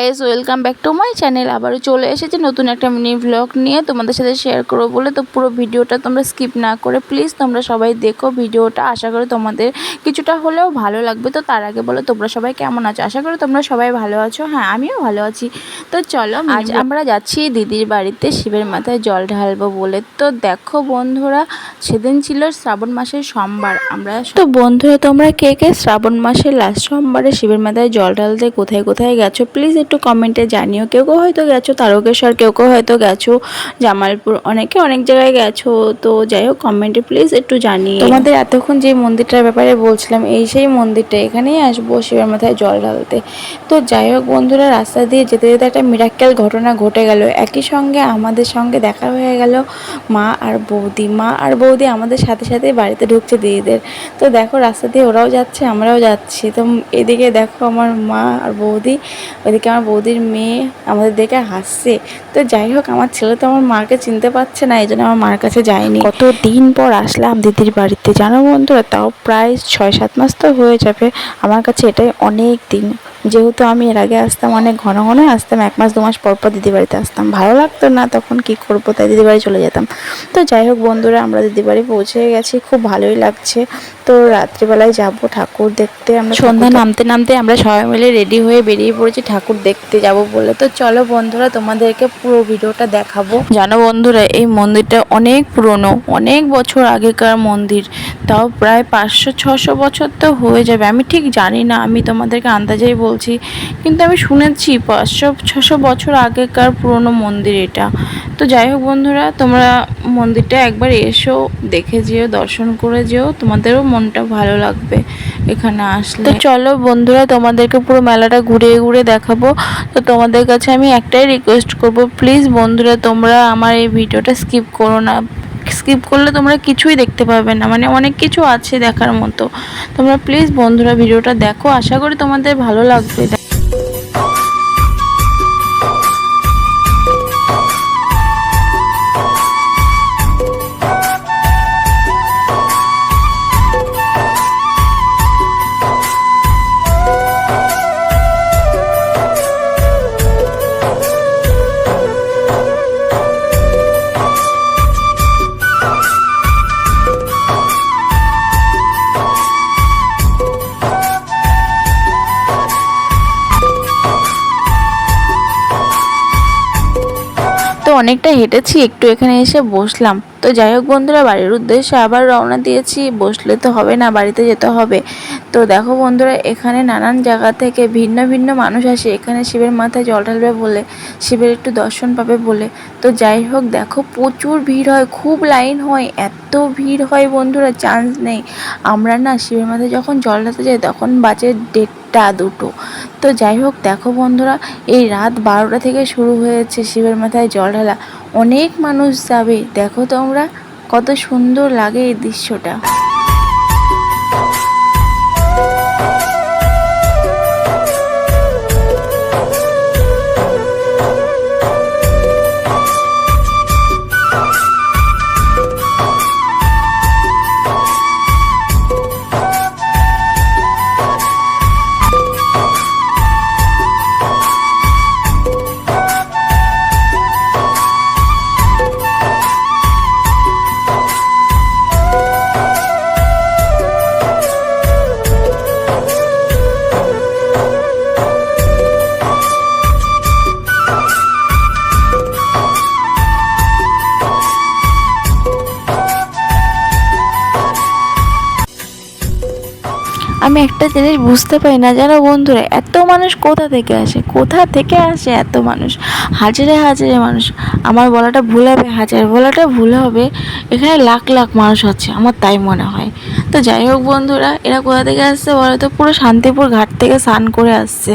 Hey guys welcome back to my channel আবারও চলে এসেছে নতুন একটা মিনি ব্লগ নিয়ে। তোমাদের সাথে শেয়ার করব বলে তো পুরো ভিডিওটা তোমরা স্কিপ না করে প্লিজ তোমরা সবাই দেখো ভিডিওটা। আশা করি তোমাদের কিছুটা হলেও ভালো লাগবে। তো তার আগে বলো তোমরা সবাই কেমন আছো? আশা করি তোমরা সবাই ভালো আছো। হ্যাঁ আমিও ভালো আছি। তো চলো আজ আমরা যাচ্ছি দিদির বাড়িতে শিবের মাথায় জল ঢালবো বলে। তো দেখো বন্ধুরা সেদিন ছিল শ্রাবণ মাসের সোমবার। আমরা তো বন্ধুরা তোমরা কে কে শ্রাবণ মাসের লাস্ট সোমবারে শিবের মাথায় জল ঢালতে কোথায় কোথায় গেছো? প্লিজ একটু কমেন্টে জানিও। কেউ কেউ হয়তো গেছো, তারকেশ্বর, কেউ কেউ হয়তো গেছো, জামালপুর, অনেকে অনেক জায়গায় গেছো। তো যাই হোক, কমেন্টে প্লিজ একটু জানিয়ে তোমাদের এতক্ষণ যে মন্দিরটার ব্যাপারে বলছিলাম, এই সেই মন্দিরটা, এখানেই আসব শিবের মাথায় জল ঢালতে। তো যাই হোক বন্ধুরা, রাস্তা দিয়ে যেতে যেতে একটা মিরাক্কেল ঘটনা ঘটে গেল। একই সঙ্গে আমাদের সঙ্গে দেখা হয়ে গেল মা আর বৌদি। মা আর বৌদি আমাদের সাথে সাথে বাড়িতে ঢুকছে দিদিদের। তো দেখো, রাস্তা দিয়ে ওরাও যাচ্ছে, আমরাও যাচ্ছি। তো এদিকে দেখো আমার মা আর বৌদি ওইদিকে আমার বৌদির মেয়ে আমাদের দেখে হাসছে। তো যাই হোক, আমার ছেলে তো আমার মাকে চিনতে পারছে না, এই জন্য আমার মার কাছে যায়নি। কত দিন পর আসলাম দিদির বাড়িতে? জানো বন্ধুরা, তাও প্রায় ছয় সাত মাস তো হয়ে যাবে। আমার কাছে এটাই অনেক দিন। যেহেতু আমি এর আগে আসতাম অনেক ঘন ঘন আসতাম এক মাস দু মাস পর পর দিদি বাড়িতে আসতাম। ভালো লাগতো না তখন কি করব তাই দিদি বাড়ি চলে যেতাম। তো যাই হোক বন্ধুরা আমরা দিদি বাড়ি পৌঁছে গেছি খুব ভালোই লাগছে। তো রাত্রিবেলায় যাব ঠাকুর দেখতে আমরা সন্ধ্যা নামতে নামতে আমরা সবাই মিলে রেডি হয়ে বেরিয়ে পড়েছি ঠাকুর দেখতে যাব বলে। তো চলো বন্ধুরা তোমাদেরকে পুরো ভিডিওটা দেখাবো। জানো বন্ধুরা এই মন্দিরটা অনেক পুরনো অনেক বছর আগেকার মন্দির। তাও প্রায় পাঁচশো ছশো বছর তো হয়ে যাবে। আমি ঠিক জানি না আমি তোমাদেরকে আন্দাজেই বলছি। কিন্তু আমি শুনেছি পাঁচশো, ছশো বছর আগেকার পুরনো মন্দির এটা। তো যাই হোক বন্ধুরা, তোমরা মন্দিরটা একবার এসো, দেখে যেও, দর্শন করে যেও, তোমাদেরও মনটা ভালো লাগবে এখানে আসলে। তো চলো বন্ধুরা, তোমাদেরকে পুরো মেলাটা ঘুরে ঘুরে দেখাবো। তো তোমাদের কাছে আমি একটাই রিকোয়েস্ট করব প্লিজ বন্ধুরা, তোমরা আমার এই ভিডিওটা স্কিপ করো না। স্কিপ করলে তোমরা কিছুই দেখতে পাবে না। মানে অনেক কিছু আছে দেখার মতো। তোমরা প্লিজ বন্ধুরা, ভিডিওটা দেখো। আশা করি তোমাদের ভালো লাগবে। অনেকটা হেঁটেছি একটু এখানে এসে বসলাম। তো যাই হোক বন্ধুরা, বাড়ির উদ্দেশ্যে আবার রওনা দিয়েছি। বসলে তো হবে না, বাড়িতে যেতে হবে। তো দেখো বন্ধুরা, এখানে নানান জায়গা থেকে ভিন্ন ভিন্ন মানুষ আসে। এখানে শিবের মাথায় জল ঢালবে বলে, শিবের একটু দর্শন পাবে বলে। তো যাই হোক, দেখো প্রচুর ভিড় হয়, খুব লাইন হয়, এত ভিড় হয় বন্ধুরা, চান্স নেই। আমরা না শিবের মাথায় যখন জল ঢালতে যাই, তখন বাজে দেড়টা, দুটো। তো যাই হোক, দেখো বন্ধুরা, এই রাত বারোটা থেকে শুরু হয়েছে শিবের মাথায় জল ঢালা। অনেক মানুষ যাবে। দেখো তোমরা কত সুন্দর লাগে এই দৃশ্যটা। আমি একটা জিনিস বুঝতে পারি না, জানো বন্ধুরা? এত মানুষ কোথা থেকে আসে? কোথা থেকে আসে এত মানুষ? হাজারে হাজারে মানুষ। আমার বলাটা ভুল হবে, হাজার বলাটা ভুল হবে। এখানে লাখ লাখ মানুষ আছে, আমার তাই মনে হয়। তো যাই হোক বন্ধুরা, এরা কোথা থেকে আসছে বলো তো? পুরো শান্তিপুর ঘাট থেকে স্নান করে আসছে।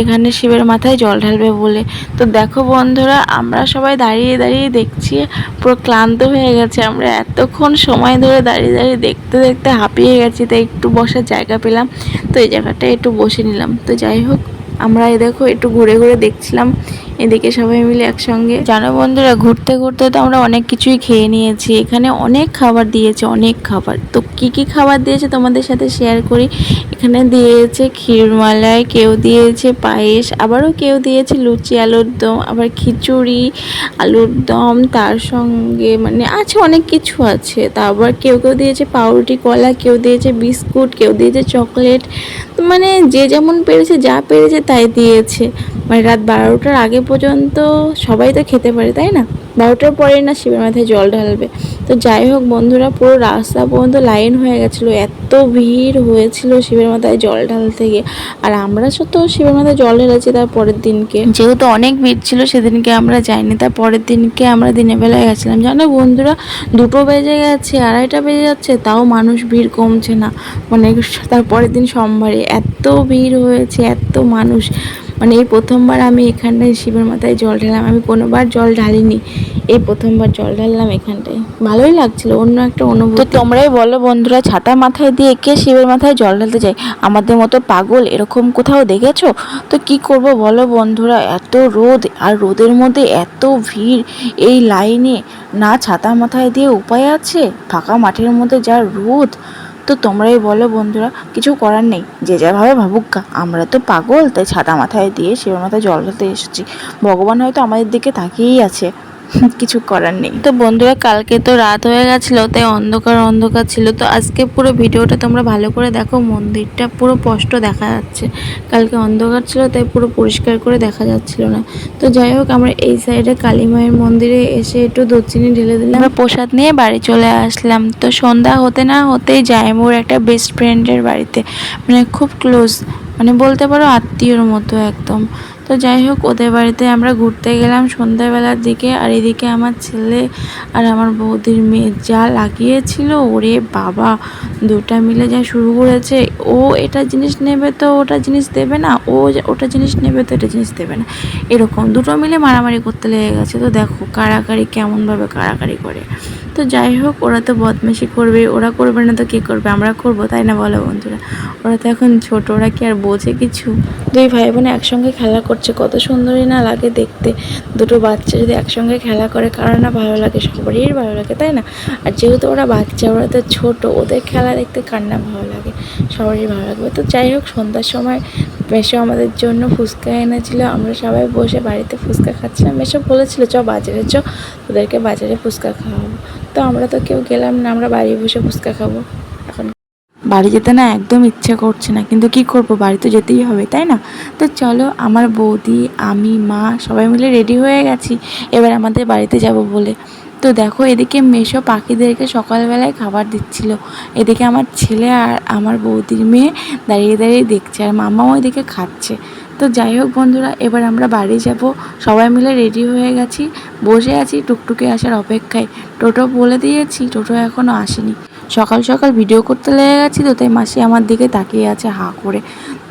এখানে শিবের মাথায় জল ঢালবে বলে। তো দেখো বন্ধুরা, আমরা সবাই দাঁড়িয়ে দাঁড়িয়ে দেখছি, পুরো ক্লান্ত হয়ে গেছে। আমরা এতক্ষণ সময় ধরে দাঁড়িয়ে দাঁড়িয়ে দেখতে দেখতে হাঁপিয়ে গেছি, তাই একটু বসার জায়গা পেলাম। তো এই জায়গাটায় একটু বসে নিলাম। তো যাই হোক, আমরা এই দেখো একটু ঘুরে ঘুরে দেখছিলাম এদিকে সবাই মিলে একসঙ্গে। জানো বন্ধুরা, ঘুরতে ঘুরতে তো আমরা অনেক কিছুই খেয়ে নিয়েছি। এখানে অনেক খাবার দিয়েছে, অনেক খাবার। তো কি কি খাবার দিয়েছে তোমাদের সাথে শেয়ার করি? এখানে দিয়েছে ক্ষীরমালাই কেউ দিয়েছে পায়েস, আবারও কেউ দিয়েছে লুচি, আলুর দম, আবার খিচুড়ি, আলুর দম, তার সঙ্গে মানে আছে অনেক কিছু আছে। তারপর কেউ কেউ দিয়েছে পাউরুটি, কলা, কেউ দিয়েছে বিস্কুট, কেউ দিয়েছে চকলেট। মানে যে যেমন পেরেছে, যা পেরেছে তাই দিয়েছে। মানে রাত বারোটার আগে পর্যন্ত সবাই তো খেতে পারে, তাই না? বারোটার পরে না শিবের মাথায় জল ঢালবে। তো যাই হোক বন্ধুরা, পুরো রাস্তা পর্যন্ত লাইন হয়ে গেছিল, এত ভিড় হয়েছিল শিবের মাথায় জল ঢালতে গিয়ে। আর আমরা তো শিবের মাথায় জল ঢেলেছি তার পরের দিনকে। যেহেতু অনেক ভিড় ছিল, সেদিনকে আমরা যাইনি। তার পরের দিনকে আমরা দিনের বেলায় গেছিলাম। জানো বন্ধুরা, দুটো বেজে গেছে, আড়াইটা বেজে যাচ্ছে, তাও মানুষ ভিড় কমছে না। মানে তার পরের দিন সোমবারে এত ভিড় হয়েছে, এত মানুষ। মানে এই প্রথমবার আমি এখানটায় শিবের মাথায় জল ঢালাম আমি কোনোবার জল ঢালিনি। এই প্রথমবার জল ঢাললাম এখানটায়। ভালোই লাগছিল, অন্য একটা অনুভূতি। তোমরাই বলো বন্ধুরা ছাতা মাথায় দিয়ে কে শিবের মাথায় জল ঢালতে যায় আমাদের মতো পাগল এরকম কোথাও দেখেছ? তো কি করব বলো বন্ধুরা, এত রোদ, আর রোদের মধ্যে এত ভিড় এই লাইনে। না ছাতা মাথায় দিয়ে উপায় আছে? ফাঁকা মাঠের মধ্যে যা রোদ। তো তোমরাই বলো বন্ধুরা, কিছু করার নেই। যে যা ভাবে ভাবুক গা, আমরা তো পাগল, তাই ছাতা মাথায় দিয়ে শিবের মাথায় জল ঢালতে এসেছি। ভগবান হয়তো আমাদের দিকে তাকিয়েই আছে। কিছু করার নেই। তো বন্ধুরা, কালকে তো রাত হয়ে গেছিল, তাই অন্ধকার অন্ধকার ছিল। তো আজকে পুরো ভিডিওটা তোমরা ভালো করে দেখো, মন্দিরটা পুরো স্পষ্ট দেখা যাচ্ছে। কালকে অন্ধকার ছিল, তাই পুরো পরিষ্কার করে দেখা যাচ্ছিল না। তো যাই হোক, আমরা এই সাইডে কালী মায়ের মন্দিরে এসে একটু দক্ষিণে ঢেলে দিলাম। আমরা প্রসাদ নিয়ে বাড়ি চলে আসলাম। তো সন্ধ্যা হতে না হতেই যাই মোর একটা বেস্ট ফ্রেন্ডের বাড়িতে মানে খুব ক্লোজ মানে বলতে পারো আত্মীয়র মতো একদম। তো যাই হোক, ওদের বাড়িতে আমরা ঘুরতে গেলাম সন্ধ্যাবেলার দিকে। আর এদিকে আমার ছেলে আর আমার বৌদির মেয়ে যা লাগিয়েছিল, ওরে বাবা! দুটা মিলে যা শুরু করেছে। ও এটা জিনিস নেবে তো ওটা জিনিস দেবে না, ও ওটা জিনিস নেবে তো এটা জিনিস দেবে না। এরকম দুটো মিলে মারামারি করতে লেগে গেছে। তো দেখো কাড়াকাড়ি কেমনভাবে কাড়াকাড়ি করে। তো যাই হোক, ওরা তো বদমাশি করবে, ওরা করবে না তো কে করবে? আমরা করব, তাই না বলো বন্ধুরা? ওরা তো এখন ছোট, ওরা কি আর বোঝে কিছু? দুই ভাই বোন একসঙ্গে খেলা করছে, কত সুন্দরই না লাগে দেখতে। দুটো বাচ্চা যদি একসঙ্গে খেলা করে, কারও না ভালো লাগে, সবারই ভালো লাগে, তাই না? আর যেহেতু ওরা বাচ্চা, ওরা তো ছোট, ওদের খেলা দেখতে কার না ভালো লাগে? সবারই ভালো লাগবে। তো যাই হোক, সন্ধ্যার সময় মেশো আমাদের জন্য ফুচকা এনেছিল। আমরা সবাই বসে বাড়িতে ফুচকা খাচ্ছিলাম। মেশো বলেছিল, চ বাজারে, চ ওদেরকে বাজারে ফুচকা খাওয়াবো। তো আমরা তো কেউ গেলাম না, আমরা বাড়ি বসে ফুচকা খাব। এখন বাড়ি যেতে না একদম ইচ্ছে করছে না, কিন্তু কি করব, বাড়ি তো যেতেই হবে, তাই না? তো চলো, আমার বৌদি, আমি, মা সবাই মিলে রেডি হয়ে গেছি, এবার আমাদের বাড়িতে যাব বলে। তো দেখো, এদিকে মেশো পাখিদেরকে সকালবেলায় খাবার দিচ্ছিল। এদিকে আমার ছেলে আর আমার বৌদির মেয়ে দাঁড়িয়ে দাঁড়িয়ে দেখছে, আর মামাও ওইদিকে খাচ্ছে। তো যাই হোক বন্ধুরা, এবার আমরা বাড়ি যাব। সবাই মিলে রেডি হয়ে গেছি। বসে আছি টুকটুকে আসার অপেক্ষায়। টোটো বলে দিয়েছি, টোটো এখনও আসেনি। সকাল সকাল ভিডিও করতে লেগে গেছি তো, তাই মাসি আমার দিকে তাকিয়ে আছে হা করে।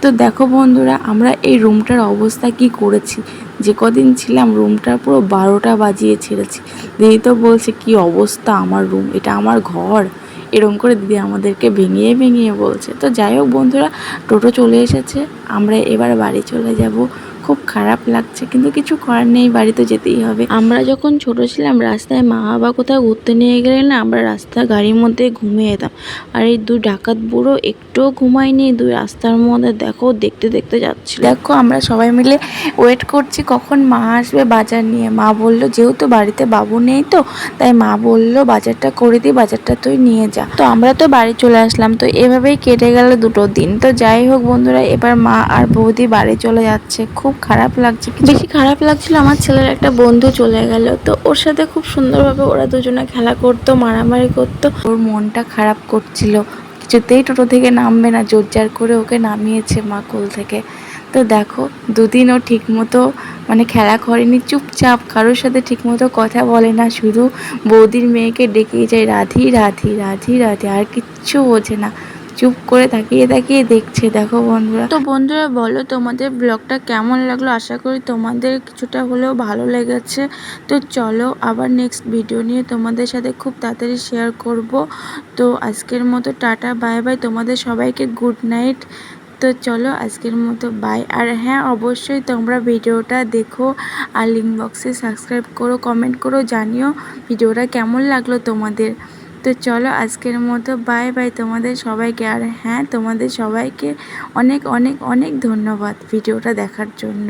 তো দেখো বন্ধুরা, আমরা এই রুমটার অবস্থা কি করেছি? যে কদিন ছিলাম রুমটা পুরো বারোটা বাজিয়ে ছেড়েছি। দিদি তো বলছে, কি অবস্থা আমার রুম এটা আমার ঘর। এরম করে দিদি আমাদেরকে ভেঙিয়ে ভেঙিয়ে বলছে। তো যাই হোক বন্ধুরা, টোটো চলে এসেছে। আমরা এবার বাড়ি চলে যাব। খুব খারাপ লাগছে, কিন্তু কিছু করার নেই বাড়িতে যেতেই হবে। আমরা যখন ছোট ছিলাম, রাস্তায় মা বাবা কোথাও ঘুরতে নিয়ে গেলে না, আমরা রাস্তা গাড়ির মধ্যে ঘুমিয়ে যেতাম। আর এই দুই ডাকাত বুড়ো একটুও ঘুমায়নি, দুই রাস্তার মধ্যে দেখো, দেখতে দেখতে যাচ্ছিল। দেখো, আমরা সবাই মিলে ওয়েট করছি কখন মা আসবে বাজার নিয়ে। মা বলল, যেহেতু বাড়িতে বাবু নেই তো, তাই মা বলল, বাজারটা করে দিই বাজারটা তুই নিয়ে যা। তো আমরা তো বাড়ি চলে আসলাম, তো এভাবেই কেটে গেল দুটো দিন। তো যাই হোক বন্ধুরা, এবার মা আর বৌদি বাড়ি চলে যাচ্ছে। খুব খারাপ লাগছে বেশি খারাপ লাগছিল, আমার ছেলের একটা বন্ধু চলে গেল, তো ওর সাথে খুব সুন্দরভাবে ওরা দুজনে খেলা করতো, মারামারি করতো। ওর মনটা খারাপ করছিল, কিছুতেই টোটো থেকে নামবে না জোরজার করে ওকে নামিয়েছে মা কোল থেকে। তো দেখো, দুদিন ও ঠিক মতো মানে খেলা করেনি, চুপচাপ, কারোর সাথে ঠিকমতো কথা বলে না, শুধু বৌদির মেয়েকে ডেকে যায়, রাধি রাধি রাধি রাধি আর কিচ্ছু বোঝে না। চুপ করে তাকিয়ে তাকিয়ে দেখছে। দেখো বন্ধুরা। তো বন্ধুরা, বলো তোমাদের ব্লগটা কেমন লাগল? আশা করি তোমাদের কিছুটা হলেও ভালো লেগেছে। তো চলো আবার নেক্সট ভিডিও নিয়ে তোমাদের সাথে খুব তাড়াতাড়ি শেয়ার করব। তো আজকের মতো টাটা বাই বাই তোমাদের সবাইকে গুড নাইট তো চলো আজকের মতো বাই আর হ্যাঁ অবশ্যই তোমরা ভিডিওটা দেখো আর লিঙ্ক বক্সে সাবস্ক্রাইব করো কমেন্ট করো, জানিও ভিডিওটা কেমন লাগল তোমাদের। তো চলো আজকের মতো বাই বাই তোমাদের সবাইকে। আর হ্যাঁ তোমাদের সবাইকে অনেক অনেক অনেক ধন্যবাদ ভিডিওটা দেখার জন্য।